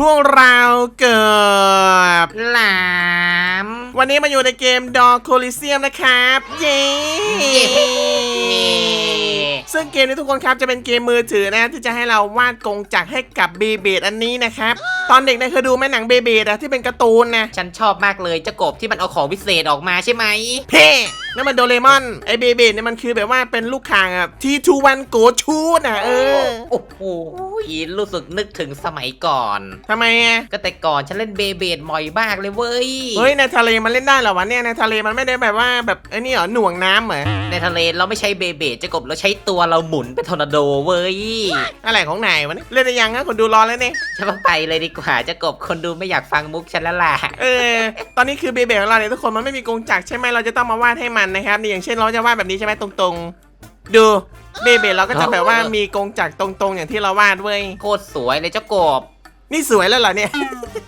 พวกเราเกิดหลาม วันนี้มาอยู่ในเกมดอ c โคลิเซียมนะครับเย้เย้ ซึ่งเกมนี้ทุกคนครับจะเป็นเกมมือถือนะ ที่จะให้เราวาดกงจักรให้กับเบเบดอันนี้นะครับ ตอนเด็กเนี่ยเคยดูไหมหนังเบเบดอะที่เป็นการ์ตูนนะ ฉันชอบมากเลยเจ้ากบที่มันเอาของพิเศษออกมาใช่ไหม เพ่นั่นมันโดเรมอน ไอเบเบดเนี่ยมันคือแบบว่าเป็นลูกข่างอะที่ทูวันโกชูดอะเออ โอ้โหรู้สึกนึกถึงสมัยก่อน ทำไมอะก็แต่ก่อนฉันเล่นเบเบดบ่อยมากเลยเว้ย เฮ้ยในทะเลมันเล่นได้เหรอวะเนี่ยในทะเลมันไม่ได้แบบว่าแบบไอ้นี่เหรอหน่วงน้ำเหรอ ในทะเลเราไม่ใช้เบเบดเจ้ากบเราใช้ตัวเราหมุนเป็นทอร์นาโดเว้ย อะไรของนายวะเนี่ยเล่นได้ยังนะคนดูรอแล้วเนี่ยฉันว่าไปเลยดีกว่าเจ้ากบคนดูไม่อยากฟังมุกฉันแล้วล่ะ เออ ตอนนี้คือเบเบของเราเนี่ยทุกคนมันไม่มีกงจักรใช่ไหมเราจะต้องมาวาดให้มันนะครับนี่อย่างเช่นเราจะวาดแบบนี้ใช่ไหมตรงๆ ดูเบเบเราก็จะแบบว่ามีกงจักรตรงๆ อย่างที่เราวาดเว้ยโคตรสวยเลยเจ้ากบ นี่สวยแล้วเหรอเนี่ย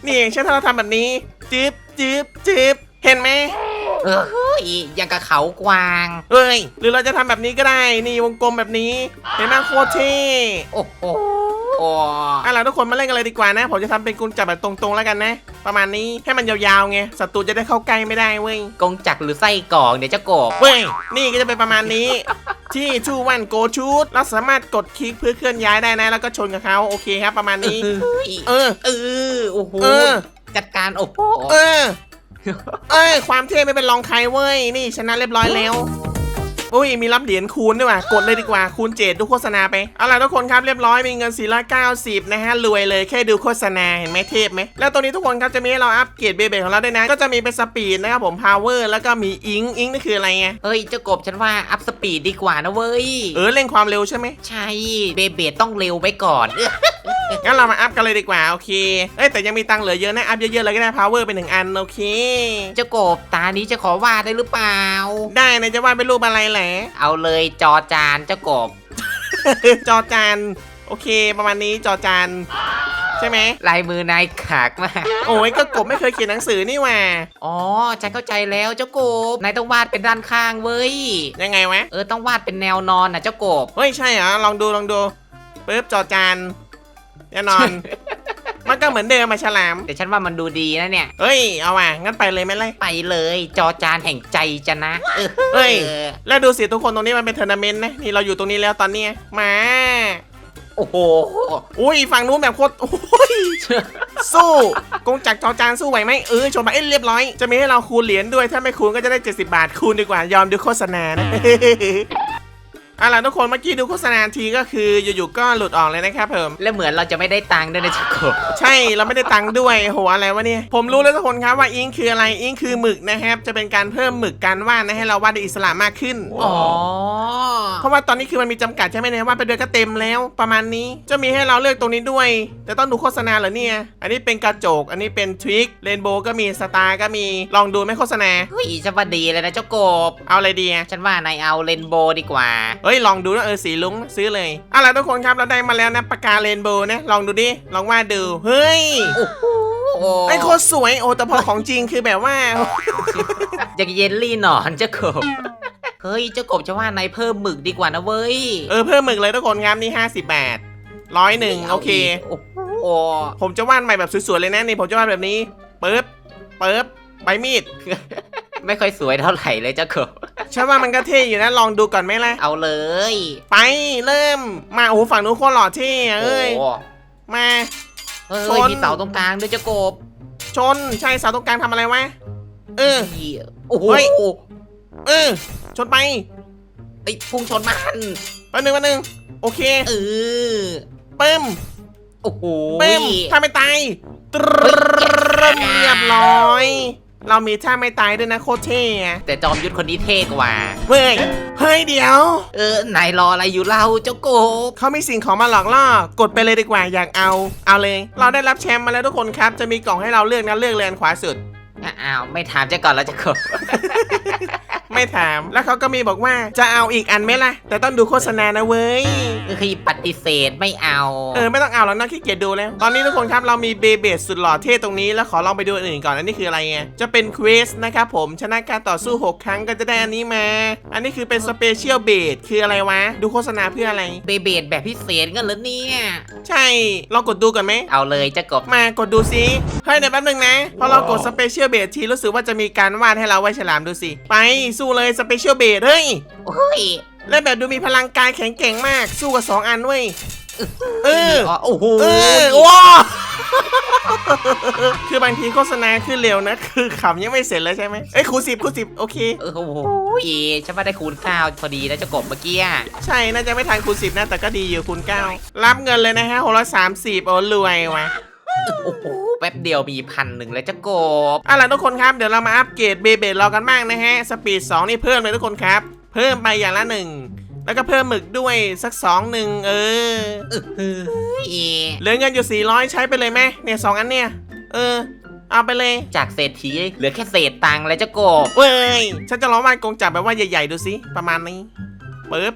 นี่อย่างเช่นถ้าเราทำแบบนี้จึ๊บจึ๊บจึ๊บเห็นไหมเออเฮ้ยยังกับเขากวางเอ้ยหรือเราจะทำแบบนี้ก็ได้ นี่วงกลมแบบนี้ เห็นไหมโคตรเท่โอ้โห โอ้อะเราทุกคนมาเล่นกันเลยดีกว่านะ ผมจะทำเป็นกงจักรแบบตรงๆแล้วกันนะ ประมาณนี้ให้มันยาวๆไงศัตรูจะได้เข้าใกล้ไม่ได้เว้ยกงจักรหรือไส้กรอกเนี่ยเจ้ากบเว้ยนี่ก็จะเป็นประมาณนี้ ที่ชูวันโกชูดเราสามารถกดคลิกเพื่อเคลื่อนย้ายได้นะ แล้วก็ชนกับเขาโอเคครับประมาณนี้ เออเออโอ้โหเออจัดการโอ้โหเออเอ้ยความเท่ไม่เป็นรองใครเว้ยนี่ชนะเรียบร้อยแล้ว อุ้ยมีรับเหรียญคูณด้วยว่ะกดเลยดีกว่าคูณเจ็ดดูโฆษณาไปเอาล่ะทุกคนครับเรียบร้อยมีเงิน 490 นะฮะรวยเลยแค่ดูโฆษณาเห็นไหมเทพไหมแล้วตัวนี้ทุกคนครับจะมีให้เราอัปเกรดเบเบของเราด้วยนะ ก็จะมีเป็นสปีดนะครับผมพาวเวอร์แล้วก็มีอิงอิงนี่คืออะไรไงเฮ้ยเจ้ากบฉันว่าอัพสปีดดีกว่านะเว้ย เออเร่งความเร็วใช่ไหมใช่เบเบดต้องเร็วไว้ก่อนเอ้อ งั้นเรามาอัพกันเลยดีกว่าโอเคเอ้ยแต่ยังมีตังค์เหลือเยอะนะอัพเยอะๆเลยก็ได้ power เป็นหนึ่งอันโอเค เจ้ากบตานี้จะขอวาดได้หรือเปล่า ได้นะจะวาดเป็นรูปอะไรแหละ เอาเลยจอจานเจ้ากบ จอจานโอเค ประมาณนี้จอจานใช่ไหมลายมือนายขากมาก โอ้ยก็กบไม่เคยเขียนหนังสือนี่หว่าอ๋อฉันเข้าใจแล้วเจ้ากบ นายต้องวาดเป็นด้านข้างเว้ย ยังไงวะเออต้องวาดเป็นแนวนอนนะเจ้ากบ เฮ้ยใช่เหรอลองดูลองดูปึ๊บจอจาน แน่นอน มันก็เหมือนเดิมมาฉลาม แต่ฉันว่ามันดูดีนะเนี่ย เฮ้ย เอาว่ะงั้นไปเลยไหมเลย ไปเลยจอจานแห่งใจจะนะเออเฮ้ย ออแล้วดูสิทุกคนตรงนี้มันเป็นเทอร์นาเมนต์นะ นี่เราอยู่ตรงนี้แล้วตอนเนี้ยมา โอ้โห อุ้ยฝั่งนู้นแบบโคตรโอ้ย สู้กงจักรจอจานสู้ไหวไหมเออชมมาเอ้ยเรียบร้อย จะมีให้เราคูณเหรียญด้วย ถ้าไม่คูณก็จะได้ 70 บาทคูณดีกว่า ยอมดูโฆษณานะ เอาล่ะทุกคนเมื่อกี้ดูโฆษณาทีก็คืออยู่ๆก็หลุดออกเลยนะครับผมและเหมือนเราจะไม่ได้ตังค์ด้วยนะเจ้ากบใช่เราไม่ได้ตังค์ด้วยโหอะไรวะเนี่ยผมรู้แล้วทุกคนครับว่าอิงคืออะไรอิงคือหมึกนะครับจะเป็นการเพิ่มหมึกการวาดนะให้เราวาดได้อิสระมากขึ้นอ๋อเพราะว่าตอนนี้คือมันมีจำกัดใช่ไหมเนี่ยวาดไปเดือนก็เต็มแล้วประมาณนี้ จะมีให้เราเลือกตรงนี้ด้วย แต่ต้องดูโฆษณาเหรอเนี่ย อันนี้เป็นกระจก อันนี้เป็นทวิกเรนโบว์ก็มีสตาร์ก็มีลองดูไหมโฆษณาเฮ้ยฉันว่าดีเลยนะเจ้ากบ เอาอะไรดีอะฉันว่านายเอาเลนโบว์ดีกว่า เฮ้ยลองดูนะเออสีลุงซื้อเลยเอาล่ะทุกคนครับเราได้มาแล้วนะปากกาเรนโบว์นะลองดูดิลองวาดดูเฮ้ยโอ้โหไอ้โคตรสวยโอ้แต่พอของจริงคือแบบว่าอยากเยลลี่หนอนเจ้ากบ เฮ้ยเจ้ากบจะว่านายเพิ่มหมึกดีกว่านะเว้ยเออเพิ่มหมึกเลยทุกคนครับนี่50บาทร้อยหนึ่งโอเค โอ้โหผมจะวาดใหม่แบบสวยๆเลยนะนี่ผมจะวาดแบบนี้ปึ๊บปึ๊บใบมีด ไม่ค่อยสวยเท่าไหร่เลยเจ้ากบ ฉันว่ามันก็เท่อยู่นะลองดูก่อนไหมล่ะเอาเลยไปเริ่มมาโอ้โหฝั่งนู้นโคตรหล่อเท่อะเอ้ยโอ้มา เฮ้ยชนมีเสาตรงกลางด้วยเจ้ากบชนใช่เสาตรงกลางทำอะไรวะเออ โอ้โหเฮ้ย เออชนไปไอ้ยพุ่งชนมันแป๊บนึงแป๊บนึงโอเคเออปึ้มโอ้โหปึ้มถ้าไม่ตายตรึมเรียบร้อย เรามีท่าไม่ตายด้วยนะโคตรเท่อะแต่จอมยุทธคนนี้เท่กว่าเฮ้ย เฮ้ยเดี๋ยว เออนายรออะไรอยู่เล่าเจ้ากบเขามีสิ่งของมาหลอกล่อ กดไปเลยดีกว่าอยากเอา เอาเลย เราได้รับแชมป์มาแล้วทุกคนครับ จะมีกล่องให้เราเลือกนะเลือกเลยอันขวาสุด อ้าวไม่ถามเจ้าก่อนแล้วเจ้ากบ ไม่ถาม แล้วเขาก็มีบอกว่าจะเอาอีกอันไหมล่ะ แต่ต้องดูโฆษณานะเว้ยคือปฏิเสธไม่เอาเออไม่ต้องเอาแล้วนะขี้เกียจดูแล้ว ตอนนี้ทุกคนครับเรามีเบเบสุดหล่อเท่ตรงนี้แล้วขอลองไปดูอันอื่นก่อน อันนี้คืออะไรไงจะเป็นเควสนะครับผมชนะการต่อสู้ 6 ครั้งก็จะได้อันนี้มา อันนี้คือเป็นสเปเชียลเบดคืออะไรวะ ดูโฆษณาเพื่ออะไร เบเบดแบบพิเศษกันเหรอเนี่ยใช่ลองกดดูกันไหม เอาเลยเจะกบมากดดูซิเฮ้ยเดี๋ยวแป๊บนึงนะ พอเรากดสเปเชียลเบดทีรู้สึกว่าจะมีการวาดให้เราไว้ฉลามดูสิ ไปสู้เลยสเปเชียลเบดเฮ้ยโอ้ยและแบบดูมีพลังกายแข็งแกร่งมาก สู้กับสองอันเว้ยเออโอ้โหเออว้าคือบางทีโฆษณาขึ้นเร็วนะ คือขำยังไม่เสร็จเลยใช่ไหมเอ้ยคูณสิบคูณสิบโอเคโอ้โหฉันว่าได้คูณเก้าพอดีนะเจ้ากบเมื่อกี้อะใช่น่าจะไม่ทันคูณสิบนะแต่ก็ดีอยู่คูณเก้ารับเงินเลยนะฮะหกร้อยสามสิบโอ้รวยว่ะโอ้โห แป๊บเดียวมีพันหนึ่งแล้วเจ้ากบเอาล่ะทุกคนครับเดี๋ยวเรามาอัปเกรดเบเบดเรากันบ้างนะฮะสปีด2นี่เพิ่มเลยทุกคนครับ เพิ่มไปอย่างละหนึ่งแล้วก็เพิ่มหมึกด้วยสักสองหนึ่งเออเฮ้ยเหลือเงินอยู่ 400 ใช้ไปเลยไหมเนี่ยสองอันเนี่ย เออ เอาไปเลย จากเศรษฐีเหลือแค่เศษตังค์แล้วเจ้ากบเว้ย ฉันจะลองวาดกงจักรแบบว่าใหญ่ ๆ ดูสิ ประมาณนี้ปึ๊บ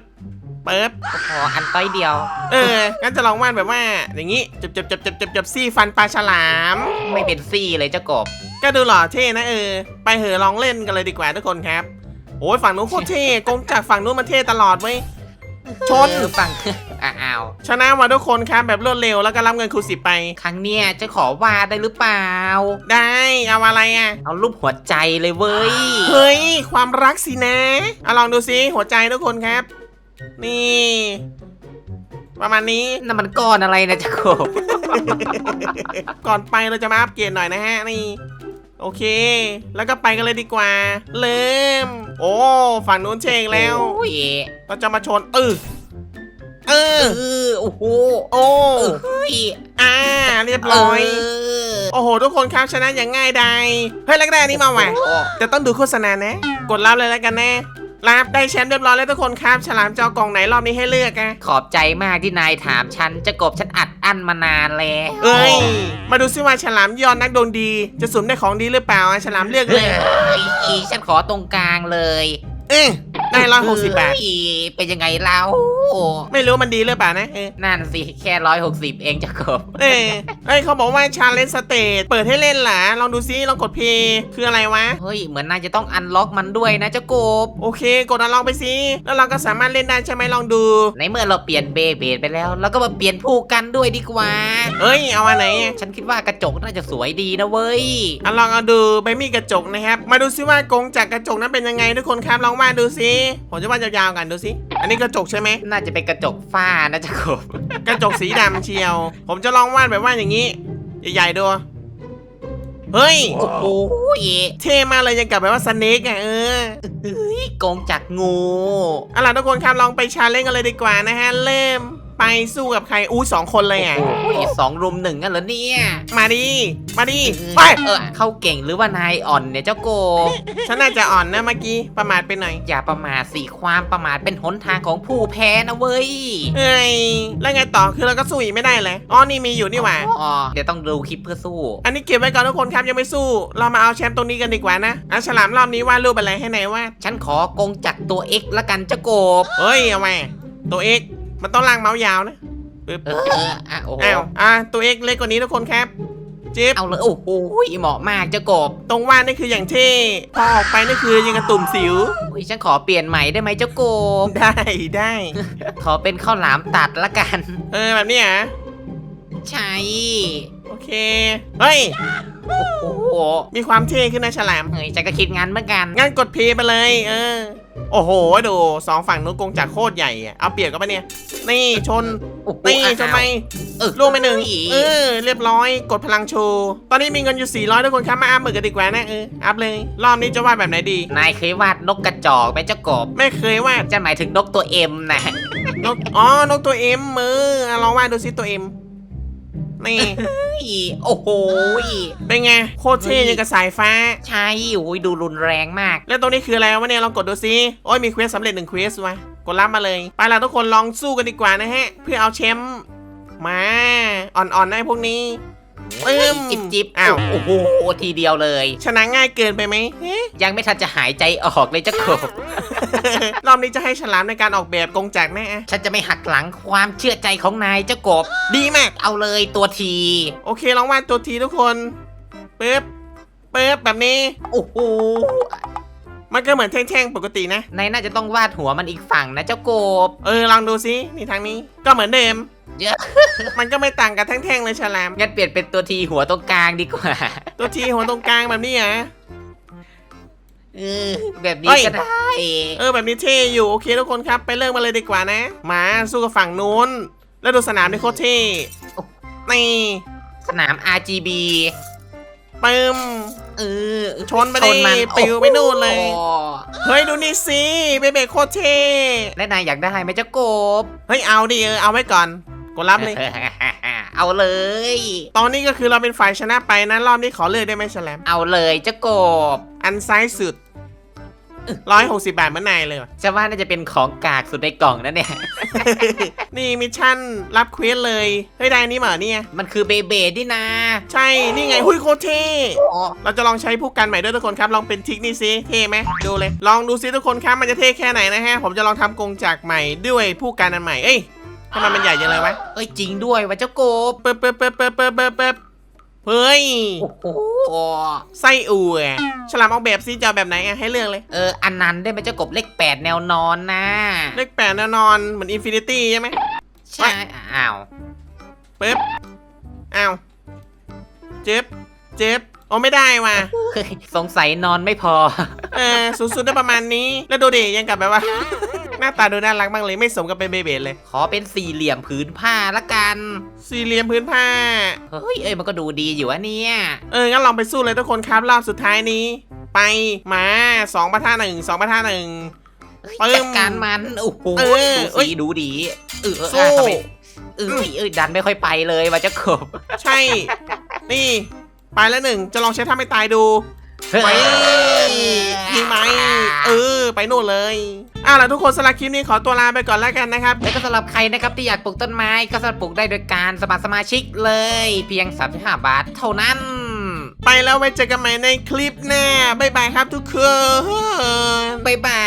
ปึ๊บพออันต้อยเดียว เอองั้นจะลองวาดแบบว่า อย่างนี้จับจับจับจับจับจับซี่ฟันปลาฉลาม ไม่เป็นซี่เลยเจ้ากบ ก็ดูหล่อเท่นะเออ ไปเหอะลองเล่นกันเลยดีกว่าทุกคนครับ โอ้ยฝั่งนู้นโคตรเท่กงจักรฝั่งนู้นมันเท่ตลอดเว้ย ชนเออฟังอ้าวชนะมาทุกคนครับแบบรวดเร็วแล้วก็รับเงินคูณสิบไป ครั้งเนี้ยจะขอวาดได้หรือเปล่า ได้เอาอะไรอะ เอารูปหัวใจเลยเว้ย เฮ้ย ความรักสินะเอาลองดูซิหัวใจทุกคนครับ นี่ ประมาณนี้ นั่นมันก้อนอะไรนะเจ้ากบก่อนไปเราจะมาอัปเกรดหน่อยนะฮะนี่ โอเค แล้วก็ไปกันเลยดีกว่า เริ่ม โอ้ฝั่งนู้นเชงแล้ว โอ้ยเราจะมาชนเออเอเอออโอ้โหโอ้เฮ้ยอ่าเรียบร้อยเออโอ้โห ทุกคนครับชนะอย่างง่ายดายเฮ้ยแล้วก็ได้อันนี้มาว่ะโอ้แต่ต้องดูโฆษณานะ กดรับเลยแล้วกันนะ รับได้แชมป์เรียบร้อยแล้วทุกคนครับ ฉลามจะเอากล่องไหนรอบนี้ให้เลือกอะขอบใจมากที่นายถามฉันเจะกบฉันอัดอั้นมานานแล้วเอ้ย มาดูซิว่าฉลามยอดนักดวงดี จะสุ่มได้ของดีหรือเปล่าอะฉลามเลือกเฮ้เลยยอีฉันขอตรงกลางเลย เอ้ย ได้ร้อยหกสิบบาทเฮ้ยเป็นยังไงเล่าไม่รู้มันดีหรือเปล่านะเออนั่นสิ แค่ร้อยหกสิบเองเจะกบเอ้ยเอ้ยเขาบอกว่าชาเลนจ์สเตจเปิดให้เล่นเหรอลองดูซิลองกดเพย์คืออะไรวะ เฮ้ย เหมือนนายจะต้องอันล็อกมันด้วยนะเจ้ากบ โอเค กดอันลองไปสิแล้วเราก็สามารถเล่นได้ใช่ไหมลองดู ในเมื่อเราเปลี่ยนเบเบดไปแล้วเราก็มาเปลี่ยนผู้กันด้วยดีกว่า เอ้ยเอาอันไหนอะฉันคิดว่ากระจกน่าจะสวยดีนะเว้ยอะลองเอาดูใบมีดกระจกนะครับ มาดูซิว่ากงจากกระจกนั้นเป็นยังไงทุกคนครับลองวาดดูซิผมจะวาดยาวๆกันดูซิอันนี้กระจกใช่ไหม น่าจะเป็นกระจกฝ้านะเจ้ากบกระจกสีดำเชียว ผมจะลองวาดแบบว่าอย่างนี้ ใหญ่ๆดู เฮ้ย โอ้โหเท่มากเลยยังกับแบบว่าสเน็กอะเออ เฮ้ยกงจากงูเอาล่ะทุกคนครับลองไปชาเลนจ์กันเลยดีกว่านะฮะเริ่ม ไปสู้กับใครอู้สองคนเลยอะ โอ้ยสองรุมหนึ่งกันเหรอเนี่ย มาดิ มาดิ ไปไปเออเข้าเก่งหรือว่านายอ่อนเนี่ยเจ้าโกบฉันน่าจะอ่อนนะเมื่อกี้ ประมาทไปหน่อย อย่าประมาทสิความประมาทเป็นหนทางของผู้แพ้นะเว้ยเฮ้ย แล้วไงต่อ คือเราก็สู้อีกไม่ได้เลย อ๋อ นี่มีอยู่นี่หว่า อ๋อเดี๋ยวต้องดูคลิปเพื่อสู้ อันนี้เก็บไว้ก่อนทุกคนครับยังไม่สู้ เรามาเอาแชมป์ตรงนี้กันดีกว่านะอะฉลามรอบนี้วาดรูปอะไรให้ไหนวาดฉันขอกงจากตัว X ละกันเจ้าโกบเฮ้ยเอาไว้ตัวเอก มันต้องลากเมาส์ยาวนะปึ๊บเอออะโอ้โหอ้าวอะตัวเอกเล็กกว่านี้ทุกคนครับจิ๊บเอาเลยโอ้โหเหมาะมากเจ้ากบตรงวาดนี่คืออย่างเท่พอออกไปนี่คือยังกระตุ่มสิวอุ๊ยฉันขอเปลี่ยนใหม่ได้ไหมเจ้าโกบได้ได้ ขอเป็นข้าวหลามตัดละกัน เออแบบนี้เหรอะใช่โอเคเฮ้ยโอ้โหมีความเท่ขึ้นนะฉลามเฮ้ยฉันก็คิดงั้นเหมือนกันงั้นกดเพย์ไปเลย เออ โอ้โห ดูสองฝั่งนู้นกงจากโคตรใหญ่อะเอาเปรียบกันปะเนี่ย นี่ชน โอ้โหนี่อ้าว ชนไปเออล่วงไปหนึ่งอีเออ เรียบร้อย กดพลังโชว์ ตอนนี้มีเงินอยู่ 400 ทุกคนครับมาอัพหมือกันดีกว่านะเออ อัพเลย รอบนี้จะวาดแบบไหนดี นายเคยวาดนกกระจอกไหมเจ้ากบไม่เคยวาดจะหมายถึงนกตัวเอ็มนะนก อ๋อ นกตัวเอ็มมืออะลองวาดดูซิตัวเอ็ม นี่เฮ้ยโอ้โหเป็นไง โคตรเท่ยังกับสายฟ้า ใช่โอ้ยดูรุนแรงมาก แล้วตรงนี้คืออะไรวะเนี่ย ลองกดดูซิ โอ้ยมีเควสสำเร็จหนึ่งเควสวะกดรับมาเลย ไปล่ะทุกคนลองสู้กันดีกว่านะฮะ เพื่อเอาแชมป์มา อ่อนๆนะไอ้พวกนี้ ปึ้มจิบจิบอ้าวโอ้โหทีเดียวเลย ชนะง่ายเกินไปไหมเอ๊ะยังไม่ทันจะหายใจออกเลยเจ้ากบรอบนี้จะให้ฉลามในการออกแบบกงจักรแน่อะฉันจะไม่หักหลังความเชื่อใจของนายเจ้ากบ ดีมากเอาเลยตัวที โอเคลองวาดตัวทีทุกคนปึ๊บปึ๊บแบบนี้ โอ้โห มันก็เหมือนแท่งๆปกตินะ นายน่าจะต้องวาดหัวมันอีกฝั่งนะเจ้ากบ เออลองดูซินี่ทางนี้ก็เหมือนเดิม เยอะ มันก็ไม่ต่างกับแท่งๆเลยฉลาม งั้นเปลี่ยนเป็นตัวทีหัวตรงกลางดีกว่า ตัวทีหัวตรงกลางแบบนี้อะ เออ แบบนี้เฮ้ย ก็ได้เออแบบนี้เท่อยู่โอเคทุกคนครับไปเริ่มมาเลยดีกว่านะ มาสู้กับฝั่งนู้น แล้วดูสนามนี่โคตรเท่นี่สนาม RGB ปึ้ม เออชนไปดิมันปิวไปนู่นเลย โอ้เฮ้ยดูนี่สิเบเบโคตรเท่และนายอยากได้ไหมเจ้ากบ เฮ้ยเอาดิเออเอาไว้ก่อนกดรับเลย เอาเลย ตอนนี้ก็คือเราเป็นฝ่ายชนะไปนะรอบนี้ขอเลือกได้ไหมฉลามเอาเลยเจ้ากบ อันซ้ายสุด ร้อยหกสิบาทเหมื่อนนายเลยว่ะ จะว่าน่าจะเป็นของกากสุดในกล่องนะเนี่ย นี่มิชชั่นรับเควสเลย เฮ้ยได้อันนี้มาเหรอเนี่ย มันคือเบเบดนี่นะใช่ นี่ไงหุยโคตรเท่โอ้เราจะลองใช้ผู้กันใหม่ด้วยทุกคนครับ ลองเป็นทริกนี่ซิเท่ไหมดูเลย ลองดูซิทุกคนครับ มันจะเท่แค่ไหนนะฮะ ผมจะลองทำกรงจักรใหม่ด้วยผู้กันอันใหม่ เอ้ยทำไมมันใหญ่จังเลยวะ เอ้ยจริงด้วยว่ะเจ้ากบ เปิ๊บเปิ๊บเปิ๊บเปิ๊บเปิ๊บเปิ๊บ เปิ๊บเฮ้ยโอ้โหไส้อั่วฉลามออกแบบซิจะเอาแบบไหนอะให้เลือกเลย เออ อันนั้นได้ไหมเจ้ากบเลขแปดแนวนอนนะเลขแปดแน่นอนเหมือนอินฟินิตี้ใช่ไหมใช่อ้าวปึ๊บอ้าวเจ็บเจ็บโอ้ไม่ได้ว่ะเฮ้ยสงสัยนอนไม่พอ เออสูงสุดได้ประมาณนี้ แล้วดูดิยังกับแบบว่าห น้าตาดูน่ารักมากเลยไม่สมกับเป็นเบเบดเลย ขอเป็นสี่เหลี่ยมผืนผ้าละกัน สี่เหลี่ยมพื้นผ้า เฮ้ยเอ้ยมันก็ดูดีอยู่อะเนี่ย เอองั้นลองไปสู้เลยทุกคนครับรอบสุดท้ายนี้ ไปมาสองประท่าหนึ่งสองประท่าหนึ่ง ปึ้มจัดการมันโอ้โหเออดูเอ้ยสีดูดี เออเออสู้ อะทำไมเออเอ้ยดันไม่ค่อยไปเลยว่ะเจ้ากบใช่ นี่ ไปแล้วหนึ่งจะลองใช้ท่าไม่ตายดู เฮ้ย ไปยิงไหมเออ ไปนู่นเลยอะแล้วทุกคนสำหรับคลิปนี้ขอตัวลาไปก่อนแล้วกันนะครับ แล้วก็สำหรับใครนะครับที่อยากปลูกต้นไม้ก็สามารถปลูกได้โดยการสมัครสมาชิกเลย เพียง 35 บาทเท่านั้น ไปแล้วไว้เจอกันใหม่ในคลิปหน้าบ๊ายบายครับทุกคน บ๊ายบาย